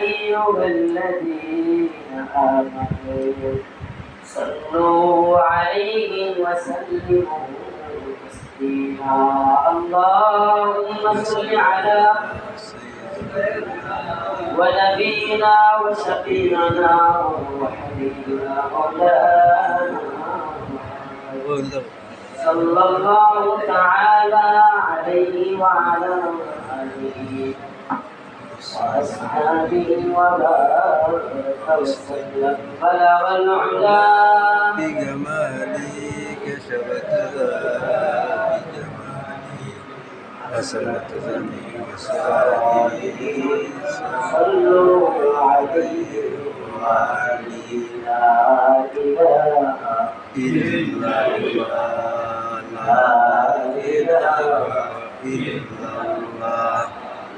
أيها الذين آمنوا صلوا عليه وسلموا تسليما. اللهم صل على ونبينا وشفيعنا وحبيبنا مولانا صلى الله تعالى عليه وعلى آله وأصحابه وبارك وسلم بلغ العلا بجمالي كشفت بجمالي. حسنت ذنبي وسعادي صلوا عليه وعلي لا إله. إلا الله. لا إله إلا الله.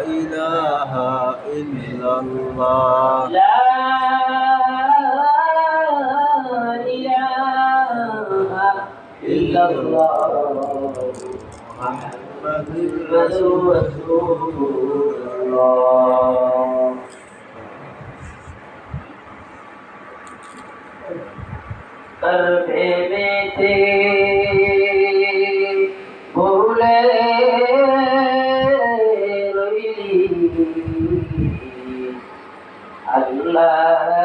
إله إلا الله. لا إله إلا الله. محمد رسول الله. ارفع بيتي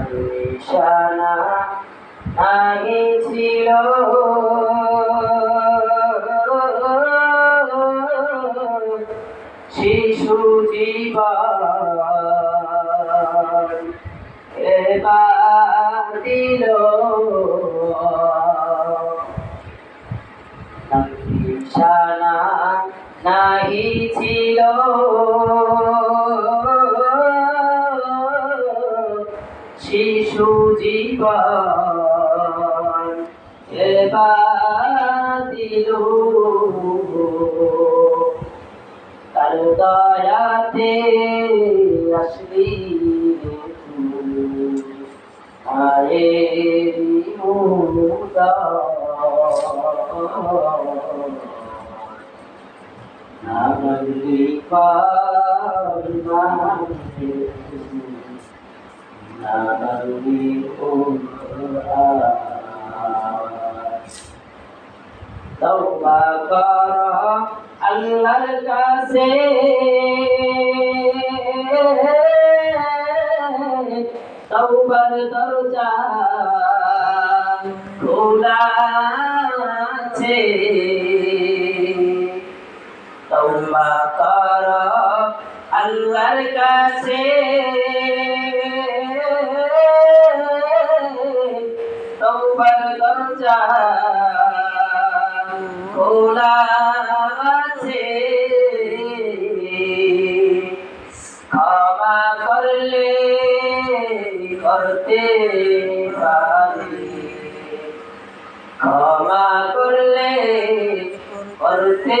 নিশানা নাহি ছিল শিশু জীবন এবার দিল নিশানা নাহি ছিল। শিশু জীবন এবার দিল। তার দয়াতে আসলি মায়ের মুদা আমার তৌবা কর আল্লাহর কাছে তৌবার দরজা খোলা আছে তওবা কর আল্লাহর কাছে। তওবার দরজা খোলা আছে। ক্ষমা করলে করতে পারি। ক্ষমা করলে করতে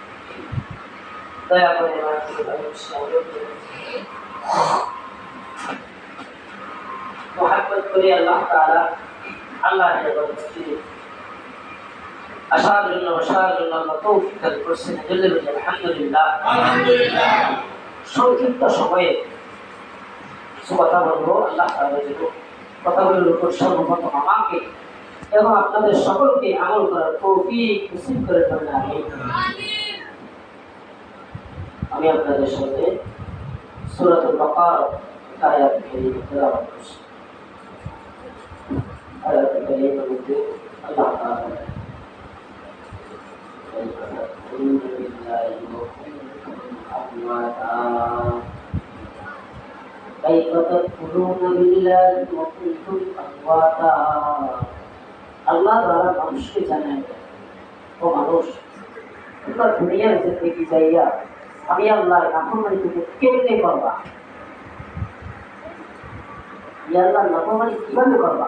দয়া করে মোহাম্মদ করে আল্লাহ তাআলা আল্লাহ আসার জন্য বসার জন্য আল্লাহ তৌফিক দান করছেন আলহামদুলিল্লাহ সংক্ষিপ্ত সময়ে কিছু কথা বলব আল্লাহ যেন কথাগুলোর উপর সর্বপ্রথম আমাকে এবং আপনাদের সকলকে আমল করার তৌফিক নসিব করে দেন আমিন আমি আপনাদের সাথে সূরাতুল বাকারা আয়াত কারীমা তেলাওয়াত করছি আয়াত কারীমার মধ্যে আল্লাহ তাআলা বলেন, "أعوذ بالله وكنتم أمواتا كيف تكفرون بالله وكنتم أمواتا আল্লাহ তাআলা মানুষকে জানেন ও মানুষ তোমরা দুনিয়ার জিন্দগি যাইয়া আমি আল্লাহর নাফরমানি থেকে কেমনে করবা? আল্লাহর নাফরমানি কীভাবে করবা?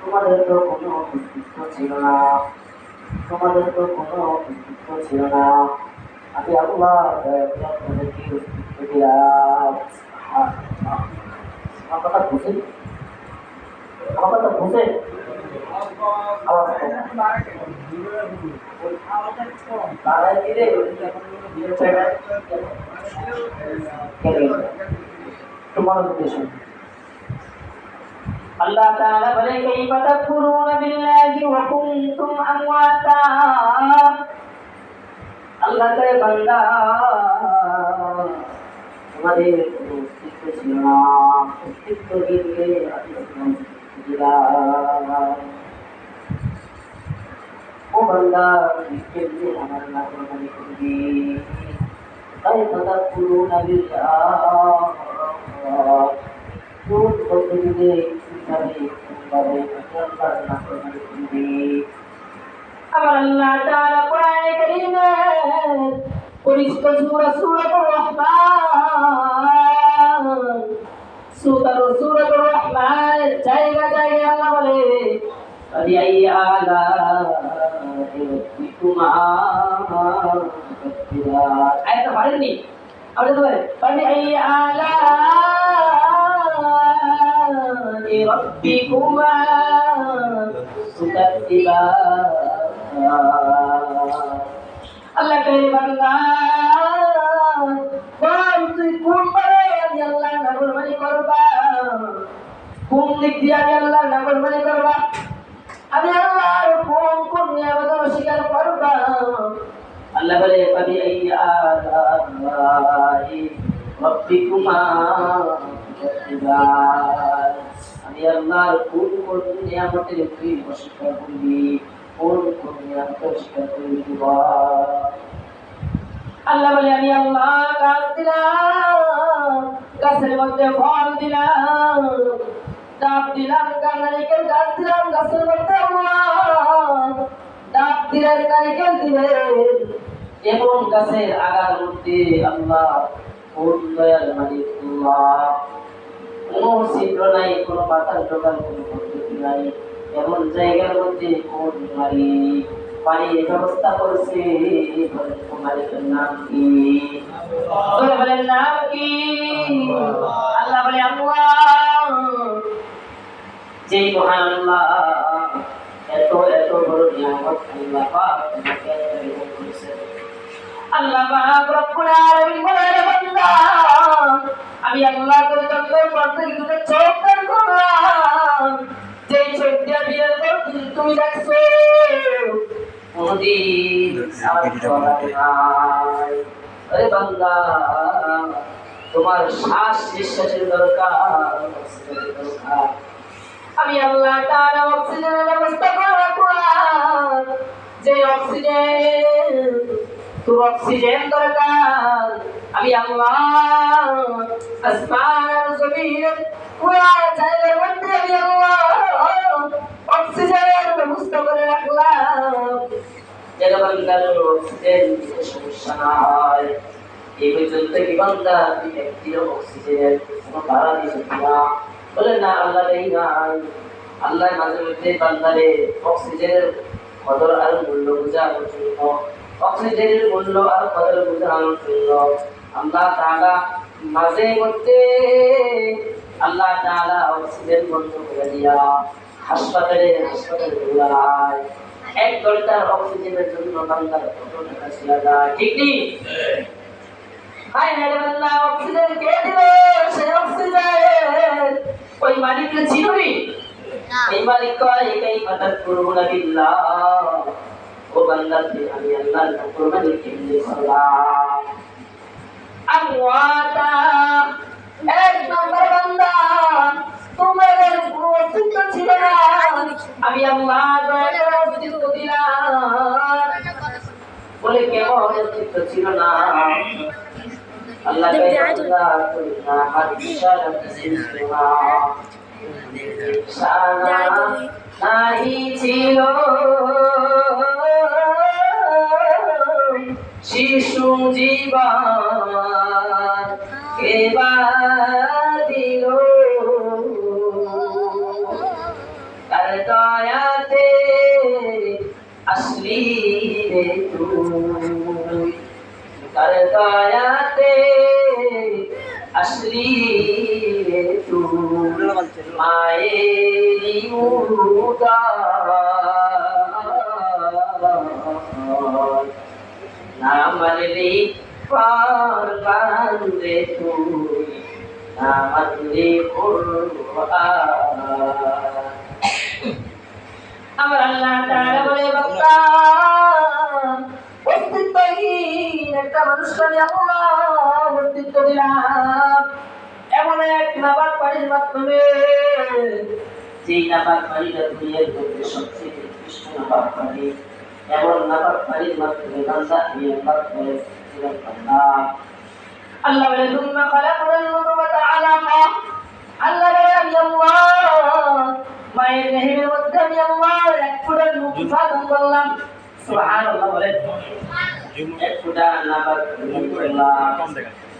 তোমাদের তো কোনো অস্তিত্ব ছিল না। তোমাদের তো কোনো অস্তিত্ব ছিল না। আমি আল্লাহ তোমাদেরকে অস্তিত্ব দিলাম। কথা বুঝেছি আমার কথা বুঝেন আওয়াজ। তারাই দিলে তোমার উদ্দেশ্য আল্লাহ তাআলা বলে কাইফা তাকফুরুনা বিল্লাহি ওয়া কুনতুম আমওয়াতা আল্লাহ তাআলা বান্দা তোমাদের অস্তিত্ব ছিল না অস্তিত্ব দিলে ও বান্দা সূরাতুর রহমান। সূরা সূরাতুর রহমান জায়গা জায়গা আল্লাহ বলে فبأي آلاء ربكما تكذبان আয়াতটা পারেননি আমরা তো পারি فبأي آلاء ربكما تكذبان আল্লাহ কে বান্দা বল তুই কোন পারে আমি আল্লাহ নাফরমানি করবা? কোন দিক দিয়ে আমি আল্লাহ নাফরমানি করবা? আমি আল্লাহর কোন কোন নিয়ামত অস্বীকার করবা? আল্লাহ বলে পাবি আই আলাই রব্বিকুমা। আমি আল্লাহর কোন কোন নিয়ামতের তুই অস্বীকার করবি কোন কোন নিয়ামত অস্বীকার করবি আল্লাহ বলে, আমি আল্লাহ গাছ দিলাম? গাছের মধ্যে ফল দিলাম। ডাব দিলাম নারিকেল গাছ দিলাম, গাছের মধ্যে ডাব দিলেন নারিকেল দিলেন। এবং গাছের আগার মধ্যে আল্লাহ কোন দয়াল মালিক কোনো নাই পাতার পদ্ধতি নাই। এমন জায়গার মধ্যে কোন মালিক? পানির ব্যবস্থা করছে নাম কি? নাম কি? আল্লাহ বলে আল্লাহ যেই মহান আল্লাহ এত এত বড় নিয়ামত আল্লাহ পাক তোমাকে করেছেন আল্লাহ পাক রব্বুল আলামিন বলে বান্দা আমি আল্লাহ করে তোকে প্রত্যেক দিনে চোখ দান করলাম। যেই চোখ দিয়ে বিয়ের পর তুমি দেখছ কোনদিন বান্দা তোমার শ্বাস নিঃশ্বাসের দরকার অক্সিজেনের আমি আল্লাহ তাআলা অক্সিজেন যে অক্সিজেন, তোর অক্সিজেন দরকার। আমি আল্লাহ আসমান জমিন পুরা জায়গার মধ্যে আমি আল্লাহ অক্সিজেনের ব্যবস্থা করে রাখলাম। যেন বান্দার অক্সিজেন সমস্যা না হয় এই পর্যন্ত দুই ব্যক্তির অক্সিজেনের কোনো ভাড়া দিয়েছে কিনা বলে না, আল্লাহ এই নাই আল্লাহ মাঝে মধ্যে বান্দারে অক্সিজেনের কদর আর মূল্য বোঝানোর জন্য, অক্সিজেনের মূল্য আর কদর বোঝানোর জন্য আল্লাহ তাআলা মাঝে মধ্যে আল্লাহ তাআলা অক্সিজেন বন্ধ করে দিয়া হাসপাতালে হাসপাতালে দৌড়ায় এক ঘণ্টার অক্সিজেনের জন্য বান্দার কত টাকা ছিল ঠিক নেই? হাই ম্যাডাম আল্লাহ অক্সিজেন কে দিবে? সে অক্সিজেন। ওই মালিককে চিনবি এই মালিক কয় এই মাতার করুণা বিল্লাহ। ও বান্দা আমি আল্লাহর কুরবানি কেমনে করলাম আমওয়াতা এক নম্বর বান্দা তোমার কোনো অস্তিত্ব ছিল না। আমি আল্লাহ দয়া করে অস্তিত্ব দিলাম। বলে কেমন অস্তিত্ব ছিল না। নাহি ছিল শিশু জীবন এবার দিল? তার দয়াতে আসলি রে তুই। তার দয়াতে আসলি রে তুই মায়েরি উদার না মানলি পার বান্দে তুই। না মানলি আমার আল্লাহ তাআলা বলে অস্তিত্বহীন একটা মানুষকে আমি আল্লাহ অস্তিত্ব দিলাম। এমন এক নাবাক পানির মাধ্যমে, যেই নাবাক পানিটা দুনিয়ার মধ্যে সবচেয়ে উৎকৃষ্ট নাবাক পানি এমন নাবাক পানির মাধ্যমে বান্দা করে দিলাম বান্দা আল্লাহ বলে তুম্মা খালাকুল নুতুফাতা আলাকা। আল্লাহ বলে, আমি আল্লাহ। মায়ের রেহেমের মধ্যে আমি আল্লাহ। এক ফুটা নুতফা দান করলাম। সুবহানাল্লাহ বলে এক ফুটা নাবাক দান করলাম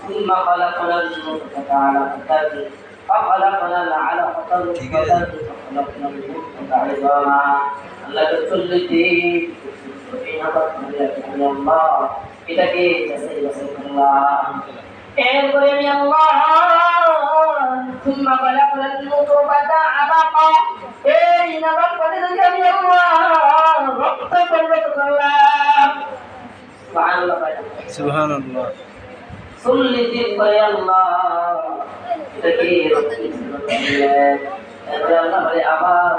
ثم خلقنا النطفة علقة فخلقنا العلقة مضغة فخلقنا المضغة عظاما আল্লাহ চল্লিশটি আল্লাহ এটাকে যাচাই বাছাই করলাম এরপরে আমি আল্লাহ ثم خلقنا النطفة علقة এই নাবাক পানি থেকে আমি আল্লাহ রক্ত পরিণত করলাম সুবহান আল্লাহ সুল্লি দিব্বাই আল্লাহ তাকে আল্লাহ আবার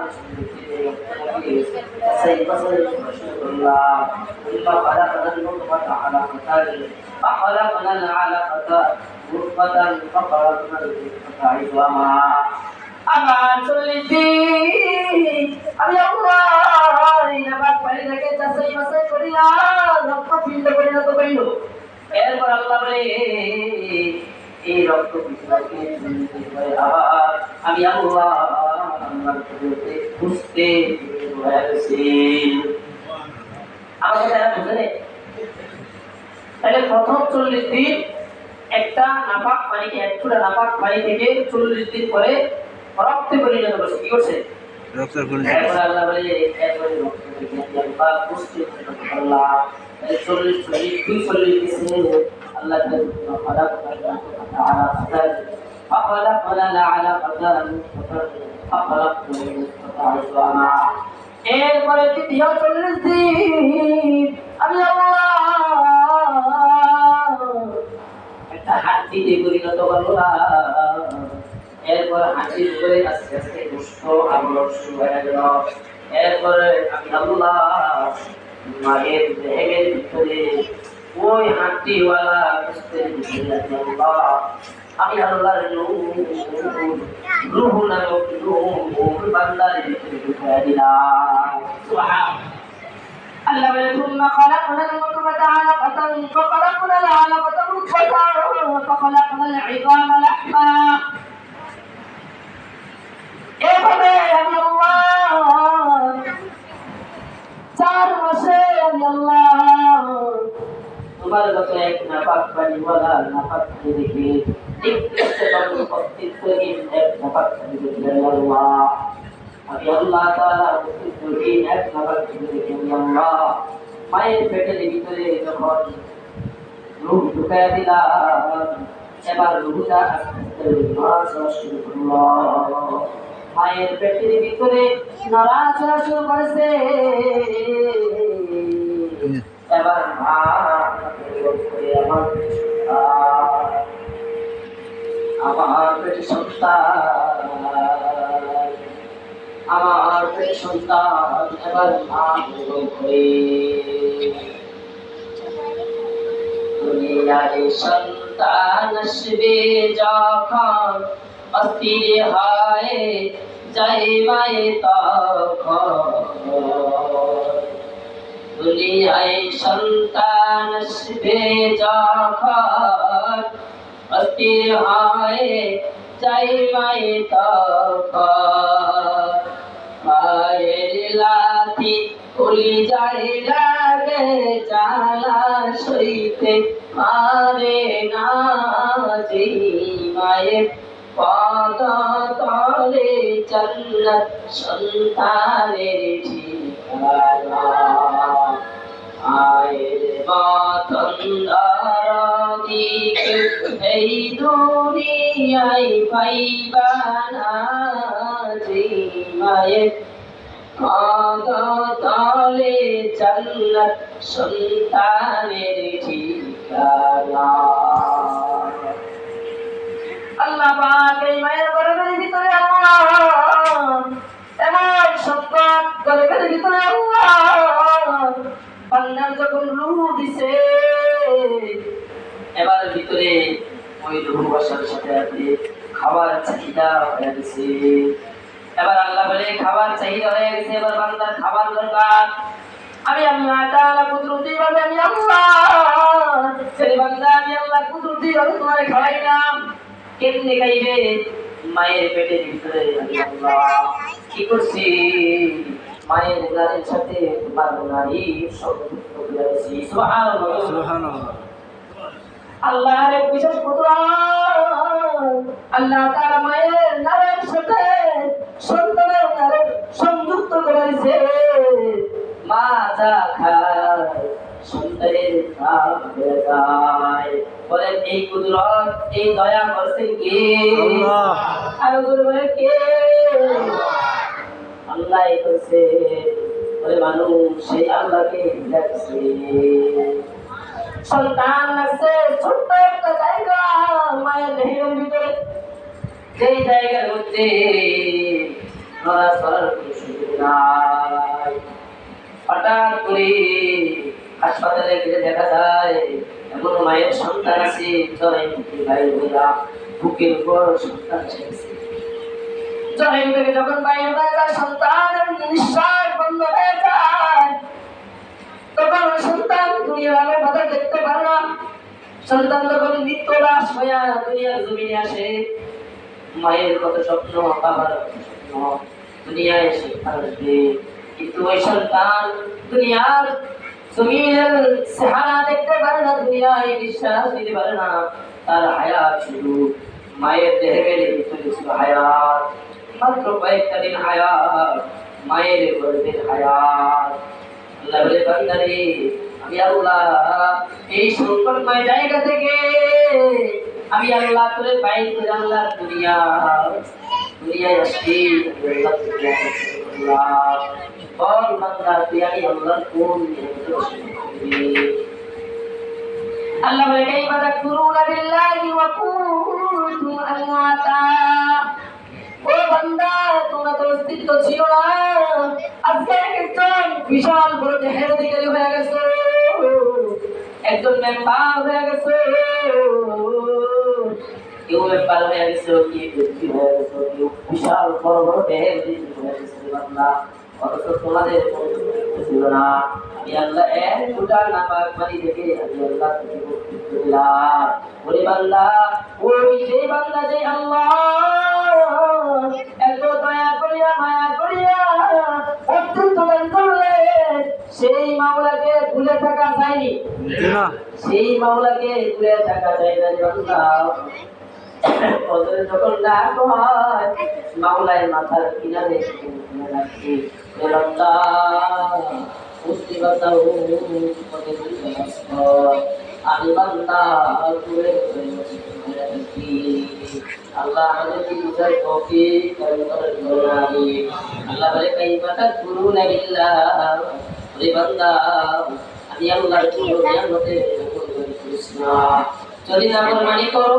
আমার চল্লিশ দিন আমি আমার পানি রেখে চাষাই বাসাই করিয়া লক্ষ পিণ্ড পরিণত করিল। এরপর আল্লাহ বলে, এই রক্ত আবার আমি আল্লাহ খুঁজতে আমার কথা তাহলে প্রথম চল্লিশ দিন একটা নাপাক পানিকে এক নাপাক পানি থেকে চল্লিশ দিন পরে রক্তে পরিণত করছে কি করছে রক্তের এরপরে আল্লাহ বলে এরপরে রক্ত থেকে আল্লাহ পুষ্টি আল্লাহ চল্লিশ চল্লিশ দুই চল্লিশ দিছে আল্লাহ فخلقنا العلقة مضغة فخلقنا المضغة عظاما এরপরে দ্বিতীয় চল্লিশ দিন আমি আল্লাহ একটা হাড্ডিতে পরিণত করলাম এরপর হাড্ডির উপরে আস্তে আস্তে দুষ্ট আগ্রহ শুরু হয়ে গেল এরপরে আমি আল্লাহ মায়ের দেহের ভিতরে ওই হাড্ডিওয়ালা দুষ্টের ভিতরে আমি আল্লাহ আমি আল্লাহর রুহ নামক রুহ বান্দার ভিতরে ঢুকিয়ে দিলাম সুবহান আল্লাহ বলে ثم خلقنا النطفة علقة فخلقنا العلقة مضغة فخلقنا العظام لحما এভাবে আমি চার মাসে আমি আল্লাহ তোমার কাছে এক নাপাক বলা নাপাক আল্লাহ। আমি আল্লাহ তাআলা এক নাপাক আমি আল্লাহ। মায়ের পেটের ভিতরে যখন রূপ ঢুকায় দিলাম, এবার রুহুটা শুরু করল মায়ের পেটের ভিতরে নড়াচড়া শুরু করেছে। এবার মা আমার পেটে সন্তান। আমার সন্তান এবার মা করে দুনিয়ায় সন্তান আসবে যখন অস্থির হয় যাই মায়ে তখন। দুনিয়ায় সন্তান আসবে যখন, অস্থির হয় যাই মায়ে তখন। মায়ের লাথি কলি যায় লাগে চালা সইতে মারে না, যে মায়ের পদ তলে জন্নত সন্তানের ঠিকানা। আয়ের বাতন্দার দিকে এই দুনিয়ায় পাইবানা যে মায়ের। তলে জন্নত সন্তানের ঠিকানা। আল্লাহ পাক এই মায়ের গর্ভের ভিতরে আল্লাহ। এমন সম্পদ গর্ভের ভিতরে আল্লাহ। বান্দার যখন রূহ দিছে, এবার ভিতরে ওই রূহ বসার সাথে সাথে খাবার চাহিদা হয়ে গেছে। এবার আল্লাহ বলে, খাবার চাহিদা হয়ে গেছে, এবার বান্দার খাবার দরকার। আমি আল্লাহ তাআলা কুদরতি ভাবে আমি আল্লাহ। সেই বান্দা আমি আল্লাহ কুদরতি ভাবে তোমারে খাওয়াইলাম। কেমনে খাইবে? মায়ের পেটের ভিতরে কি করছি? মায়ের গানের সাথে তোমার নারী সংযুক্ত করেছি। সুবহানাল্লাহ। সুবহানাল্লাহ। আল্লাহর বিশেষ আল্লাহ তাআলা মায়ের নারের সাথে সন্তানের নারের সংযুক্ত করেছে। মা যা খায় হয়ে যায়। বলেন এই কুদরত এই দয়া করছেন কে? আরও জোরে কে? আল্লাহ করছে। বলে মানুষ সেই আল্লাহকে দেখছে। সন্তান আছে ছোট্ট একটা জায়গা মায়ের দেহের ভিতরে। সেই জায়গার মধ্যে নড়াচড়ার কোনো সুযোগ নাই। হঠাৎ করে হাসপাতালে গেলে দেখা যায়, এমন মায়ের সন্তান আছে বুকের উপর সন্তান দেখতে সন্তান নিত্য আসে। মায়ের স্বপ্ন কিন্তু ওই সন্তান দুনিয়ার জমিনের চেহারা দেখতে পারে না দুনিয়ায় বিশ্বাস দিতে পারে না তার হায়াত শুধু মায়ের দেহের ভিতরে ছিল হায়াত মাত্র কয়েকটা দিন হায়াত মায়ের গর্ভের হায়াত আল্লাহ বলে বান্দারে আমি আল্লাহ এই সংকটময় জায়গা থেকে আমি আল্লাহ করে বাইর করে আল্লাহ দুনিয়া দুনিয়ায় আসছি আমি আল্লাহ বান্দা তুই আমি আল্লাহর কোন আল্লাহ বলে কাইফা ও বান্দা, তোমরা তো অস্তিত্ব বিশাল বড় দেহের অধিকারী হয়ে গেছে। একজন মেম্বার হয়ে গেছে। কেউ মেম্বার বিশাল বড় অথচ তোমাদের ছিল না। আমি আল্লাহ এক ফুটা নাপাক পানি থেকে আমি আল্লাহ দিলাম ওরে বান্দা ওই যে বান্দা যে আল্লাহ এত দয়া করিয়া মায়া করিয়া অত্যন্ত দান করলে সেই মামলাকে ভুলে থাকা যায়নি। সেই মামলাকে ভুলে থাকা যায় না বান্দা। ওদের যখন ডাক হয় মামলায় মাথার কিনারে কিনে রাখছি রে বান্দা মুক্তি বান্দা ও তোমাকে বুঝতে পারছ আমি বান্দা ধরে আল্লাহ আমাদেরকে বুঝার আমি। আল্লাহ করো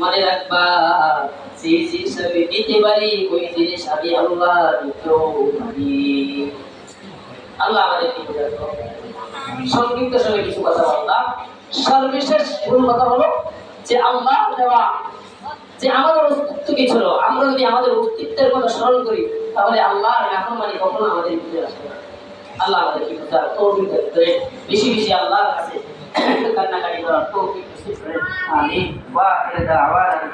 মনে আল্লাহ আমাদের অস্তিত্ব কি ছিল? আমরা যদি আমাদের অস্তিত্বের কথা স্মরণ করি, তাহলে আল্লাহর নাফরমানি কখনো আমাদের ভিতরে আসবে আল্লাহ আমাদের কি বোঝার তৌফিক বেশি বেশি আল্লাহর কাছে কান্নাকাটি করার তৌফিক வா இந்த அவார்டு